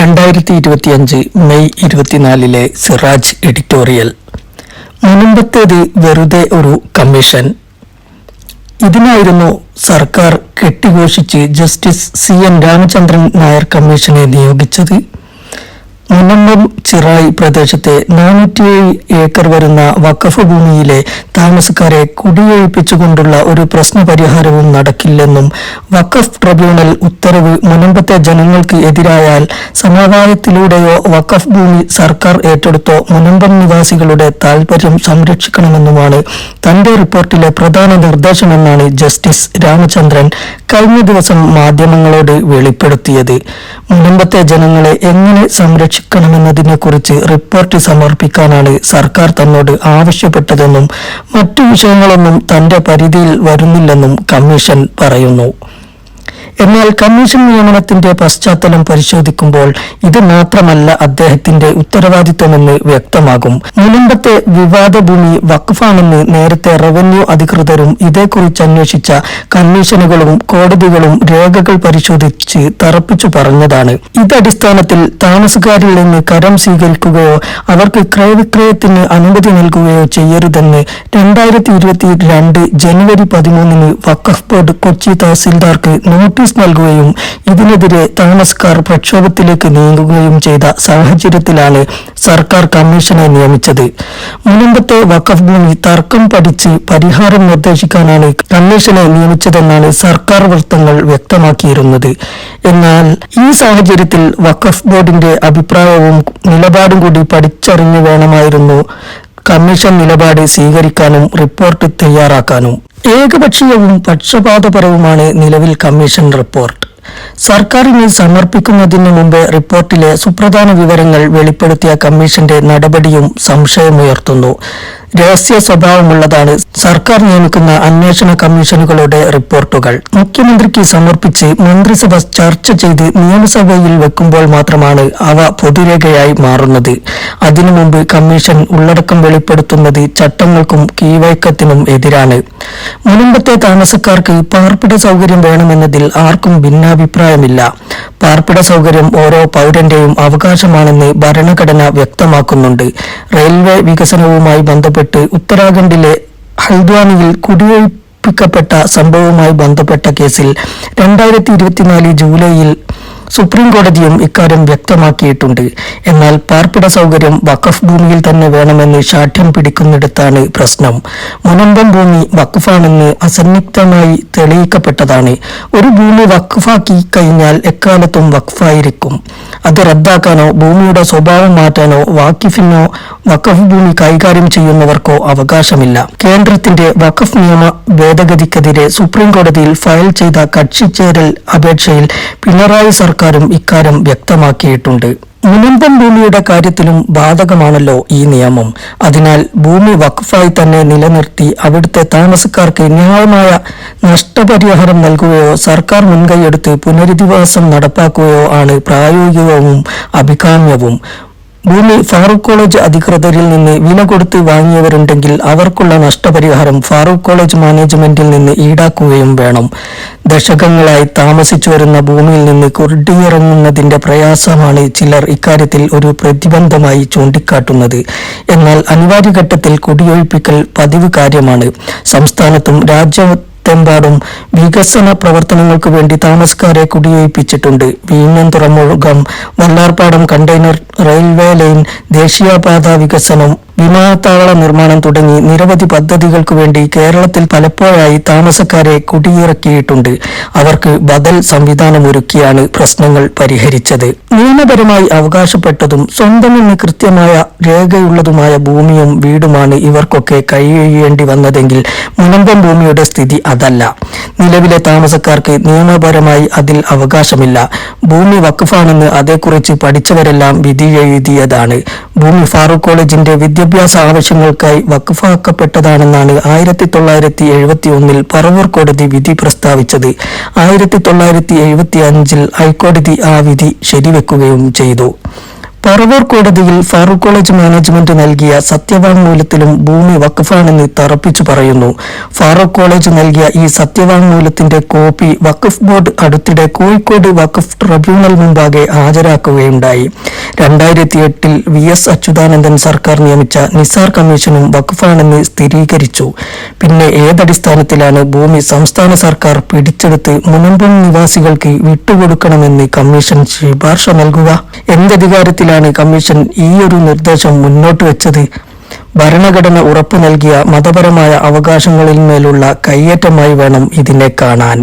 രണ്ടായിരത്തി ഇരുപത്തിയഞ്ച് മെയ് ഇരുപത്തിനാലിലെ സിറാജ് എഡിറ്റോറിയൽ. മുൻപത്തേത് വെറുതെ ഒരു കമ്മീഷൻ. ഇതിനായിരുന്നു സർക്കാർ കെട്ടിഘോഷിച്ച് justice C N Ramachandran Nair കമ്മീഷനെ നിയോഗിച്ചത്. മുനമ്പം ചിറായി പ്രദേശത്തെ നാനൂറ്റിയേഴ് ഏക്കർ വരുന്ന വഖഫ് ഭൂമിയിലെ താമസക്കാരെ കുടിയൊഴിപ്പിച്ചുകൊണ്ടുള്ള ഒരു പ്രശ്നപരിഹാരവും നടക്കില്ലെന്നും വഖഫ് ട്രിബ്യൂണൽ ഉത്തരവ് മുനമ്പത്തെ ജനങ്ങൾക്ക് എതിരായാൽ സമവായത്തിലൂടെയോ വഖഫ് ഭൂമി സർക്കാർ ഏറ്റെടുത്തോ മുനമ്പം നിവാസികളുടെ താൽപര്യം സംരക്ഷിക്കണമെന്നുമാണ് തന്റെ റിപ്പോർട്ടിലെ പ്രധാന നിർദ്ദേശമെന്നാണ് ജസ്റ്റിസ് രാമചന്ദ്രൻ കഴിഞ്ഞ ദിവസം മാധ്യമങ്ങളോട് വെളിപ്പെടുത്തിയത്. മുനമ്പത്തെ ജനങ്ങളെ എങ്ങനെ സംരക്ഷിക്കണമെന്നതിനെക്കുറിച്ച് റിപ്പോർട്ട് സമർപ്പിക്കാനാണ് സർക്കാർ തന്നോട് ആവശ്യപ്പെട്ടതെന്നും മറ്റു വിഷയങ്ങളൊന്നും തന്റെ പരിധിയിൽ വരുന്നില്ലെന്നും കമ്മീഷൻ പറയുന്നു. എന്നാൽ കമ്മീഷൻ നിയമനത്തിന്റെ പശ്ചാത്തലം പരിശോധിക്കുമ്പോൾ ഇത് മാത്രമല്ല അദ്ദേഹത്തിന്റെ ഉത്തരവാദിത്തമെന്ന് വ്യക്തമാകും. മുനമ്പത്തെ വിവാദ ഭൂമി വഖഫാണെന്ന് നേരത്തെ റവന്യൂ അധികൃതരും ഇതേക്കുറിച്ച് അന്വേഷിച്ച കമ്മീഷനുകളും കോടതികളും രേഖകൾ പരിശോധിച്ച് തറപ്പിച്ചു പറഞ്ഞതാണ്. ഇതടിസ്ഥാനത്തിൽ താമസക്കാരിൽ നിന്ന് കരം സ്വീകരിക്കുകയോ അവർക്ക് ക്രയവിക്രയത്തിന് അനുമതി നൽകുകയോ ചെയ്യരുതെന്ന് രണ്ടായിരത്തി ഇരുപത്തി രണ്ട് ജനുവരി പതിമൂന്നിന് വഖഫ് ബോർഡ് കൊച്ചി തഹസിൽദാർക്ക് നോട്ടീസ് നൽകുകയും ഇതിനെതിരെ താമസക്കാർ പ്രക്ഷോഭത്തിലേക്ക് നീങ്ങുകയും ചെയ്ത സാഹചര്യത്തിലാണ് സർക്കാർ കമ്മീഷനെ നിയമിച്ചത്. മുനമ്പത്തെ വഖഫ് ഭൂമി തർക്കം പഠിച്ച് പരിഹാരം നിർദ്ദേശിക്കാനാണ് കമ്മീഷനെ നിയമിച്ചതെന്നാണ് സർക്കാർ വൃത്തങ്ങൾ വ്യക്തമാക്കിയിരുന്നത്. എന്നാൽ ഈ സാഹചര്യത്തിൽ വഖഫ് ബോർഡിന്റെ അഭിപ്രായവും നിലപാടും കൂടി പഠിച്ചറിഞ്ഞു വേണമായിരുന്നു കമ്മീഷൻ നിലപാട് സ്വീകരിക്കാനും റിപ്പോർട്ട് തയ്യാറാക്കാനും. ഏകപക്ഷീയവും പക്ഷപാതപരവുമാണ് നിലവിൽ കമ്മീഷൻ റിപ്പോർട്ട്. സർക്കാരിന് സമർപ്പിക്കുന്നതിന് മുമ്പ് റിപ്പോർട്ടിലെ സുപ്രധാന വിവരങ്ങൾ വെളിപ്പെടുത്തിയ കമ്മീഷന്റെ നടപടിയും സംശയമുയർത്തുന്നു. രഹസ്യ സ്വഭാവമുള്ളതാണ് സർക്കാർ നിയമിക്കുന്ന അന്വേഷണ കമ്മീഷനുകളുടെ റിപ്പോർട്ടുകൾ. മുഖ്യമന്ത്രിക്ക് സമർപ്പിച്ച് മന്ത്രിസഭ ചർച്ച ചെയ്ത് നിയമസഭയിൽ വെക്കുമ്പോൾ മാത്രമാണ് അവ പൊതുരേഖയായി മാറുന്നത്. അതിനു മുമ്പ് കമ്മീഷൻ ഉള്ളടക്കം വെളിപ്പെടുത്തുന്നത് ചട്ടങ്ങൾക്കും കീവൈക്കത്തിനും എതിരാണ്. മുൻപത്തെ താമസക്കാർക്ക് പാർപ്പിട സൗകര്യം വേണമെന്നതിൽ ആർക്കും ഭിന്നാഭിപ്രായമില്ല. പാർപ്പിട സൗകര്യം ഓരോ പൗരന്റെയും അവകാശമാണെന്ന് ഭരണഘടന വ്യക്തമാക്കുന്നുണ്ട്. റെയിൽവേ വികസനവുമായി ബന്ധപ്പെട്ട് ഉത്തരാഖണ്ഡിലെ ഹൽദ്വാനിയിൽ കുടിയൊഴിപ്പിക്കപ്പെട്ട സംഭവവുമായി ബന്ധപ്പെട്ട കേസിൽ രണ്ടായിരത്തി ഇരുപത്തിനാല് ജൂലൈയിൽ സുപ്രീം കോടതിയും ഇക്കാര്യം വ്യക്തമാക്കിയിട്ടുണ്ട്. എന്നാൽ പാർപ്പിട സൗകര്യം വഖഫ് ഭൂമിയിൽ തന്നെ വേണമെന്ന് ശാഠ്യം പിടിക്കുന്നിടത്താണ് പ്രശ്നം. മുനമ്പം ഭൂമി വഖഫാണെന്ന് അസന്നിഗ്ധമായി തെളിയിക്കപ്പെട്ടതാണ്. ഒരു ഭൂമി വഖഫാക്കി കഴിഞ്ഞാൽ എക്കാലത്തും വഖഫായിരിക്കും. അത് റദ്ദാക്കാനോ ഭൂമിയുടെ സ്വഭാവം മാറ്റാനോ വാക്കിഫിനോ വഖഫ് ഭൂമി കൈകാര്യം ചെയ്യുന്നവർക്കോ അവകാശമില്ല. കേന്ദ്രത്തിന്റെ വഖഫ് നിയമ ഭേദഗതിക്കെതിരെ സുപ്രീം കോടതിയിൽ ഫയൽ ചെയ്ത കക്ഷിചേരൽ അപേക്ഷയിൽ പിണറായി സർക്കാരും ഇക്കാര്യം വ്യക്തമാക്കിയിട്ടുണ്ട്. മുനമ്പം ഭൂമിയുടെ കാര്യത്തിലും ബാധകമാണല്ലോ ഈ നിയമം. അതിനാൽ ഭൂമി വഖഫായി തന്നെ നിലനിർത്തി അവിടുത്തെ താമസക്കാർക്ക് ന്യായമായ നഷ്ടപരിഹാരം നൽകുകയോ സർക്കാർ മുൻകൈയെടുത്ത് പുനരധിവാസം നടപ്പാക്കുകയോ ആണ് പ്രായോഗികവും അഭികാമ്യവും. ഭൂമി ഫാറൂഖ് കോളേജ് അധികൃതരിൽ നിന്ന് വില കൊടുത്ത് വാങ്ങിയവരുണ്ടെങ്കിൽ അവർക്കുള്ള നഷ്ടപരിഹാരം ഫാറൂഖ് കോളേജ് മാനേജ്മെന്റിൽ നിന്ന് ഈടാക്കുകയും വേണം. ദശകങ്ങളായി താമസിച്ചു വരുന്ന ഭൂമിയിൽ നിന്ന് കുരുടിയിറങ്ങുന്നതിന്റെ പ്രയാസമാണ് ചിലർ ഇക്കാര്യത്തിൽ ഒരു പ്രതിബന്ധമായി ചൂണ്ടിക്കാട്ടുന്നത്. എന്നാൽ അനിവാര്യഘട്ടത്തിൽ കുടിയൊഴിപ്പിക്കൽ പതിവ് കാര്യമാണ്. സംസ്ഥാനത്തും രാജ്യത്തെമ്പാടും വികസന പ്രവർത്തനങ്ങൾക്ക് വേണ്ടി താമസക്കാരെ കുടിയൊഴിപ്പിച്ചിട്ടുണ്ട് തുറമുഖം വല്ലാർപാടം കണ്ടെയ്നർ റെയിൽവേ ലൈൻ ദേശീയപാത വികസനം വിമാനത്താവള നിർമ്മാണം തുടങ്ങി നിരവധി പദ്ധതികൾക്ക് വേണ്ടി കേരളത്തിൽ പലപ്പോഴായി താമസക്കാരെ കുടിയിറക്കിയിട്ടുണ്ട്. അവർക്ക് ബദൽ സംവിധാനം ഒരുക്കിയാണ് പ്രശ്നങ്ങൾ പരിഹരിച്ചത്. നിയമപരമായി അവകാശപ്പെട്ടതും സ്വന്തമെന്ന് കൃത്യമായ രേഖയുള്ളതുമായ ഭൂമിയും വീടുമാണ് ഇവർക്കൊക്കെ കൈയൊഴിയേണ്ടി വന്നതെങ്കിൽ മുനമ്പൻ ഭൂമിയുടെ സ്ഥിതി അതല്ല. നിലവിലെ താമസക്കാർക്ക് നിയമപരമായി അതിൽ അവകാശമില്ല. ഭൂമി വഖഫാണെന്ന് അതേക്കുറിച്ച് പഠിച്ചവരെല്ലാം വിധി എഴുതിയതാണ് ഭൂമി ഫാറൂഖ് കോളേജിന്റെ വിദ്യാഭ്യാസ ആവശ്യങ്ങൾക്കായി വഖഫാക്കപ്പെട്ടതാണെന്നാണ് ആയിരത്തി തൊള്ളായിരത്തി എഴുപത്തി ഒന്നിൽ പറവൂർ കോടതി വിധി പ്രസ്താവിച്ചത്. ആയിരത്തി തൊള്ളായിരത്തി എഴുപത്തി അഞ്ചിൽ ഹൈക്കോടതി ആ വിധി ശരിവെക്കുകയും ചെയ്തു. പറവൂർ കോടതിയിൽ ഫാറൂഖ് കോളേജ് മാനേജ്മെന്റ് നൽകിയ സത്യവാങ്മൂലത്തിലും ഭൂമി വഖഫാണെന്ന് തറപ്പിച്ചു പറയുന്നു. ഫാറൂഖ് കോളേജ് നൽകിയ ഈ സത്യവാങ്മൂലത്തിന്റെ കോപ്പി വഖഫ് ബോർഡ് അടുത്തിടെ കോഴിക്കോട് വഖഫ് ട്രിബ്യൂണൽ മുമ്പാകെ ഹാജരാക്കുകയുണ്ടായി. രണ്ടായിരത്തി എട്ടിൽ വി എസ് അച്യുതാനന്ദൻ സർക്കാർ നിയമിച്ച നിസാർ കമ്മീഷനും വഖഫാണെന്ന് സ്ഥിരീകരിച്ചു. പിന്നെ ഏതടിസ്ഥാനത്തിലാണ് ഭൂമി സംസ്ഥാന സർക്കാർ പിടിച്ചെടുത്ത് മുനമ്പം നിവാസികൾക്ക് വിട്ടുകൊടുക്കണമെന്ന് കമ്മീഷൻ ശുപാർശ നൽകുക. എന്തധികാരത്തിലാണ് കമ്മീഷൻ ഈ ഒരു നിർദ്ദേശം മുന്നോട്ട് വെച്ചത്? ഭരണഘടന ഉറപ്പു നൽകിയ മതപരമായ അവകാശങ്ങളിന്മേലുള്ള കയ്യേറ്റമായി വേണം ഇതിനെ കാണാൻ.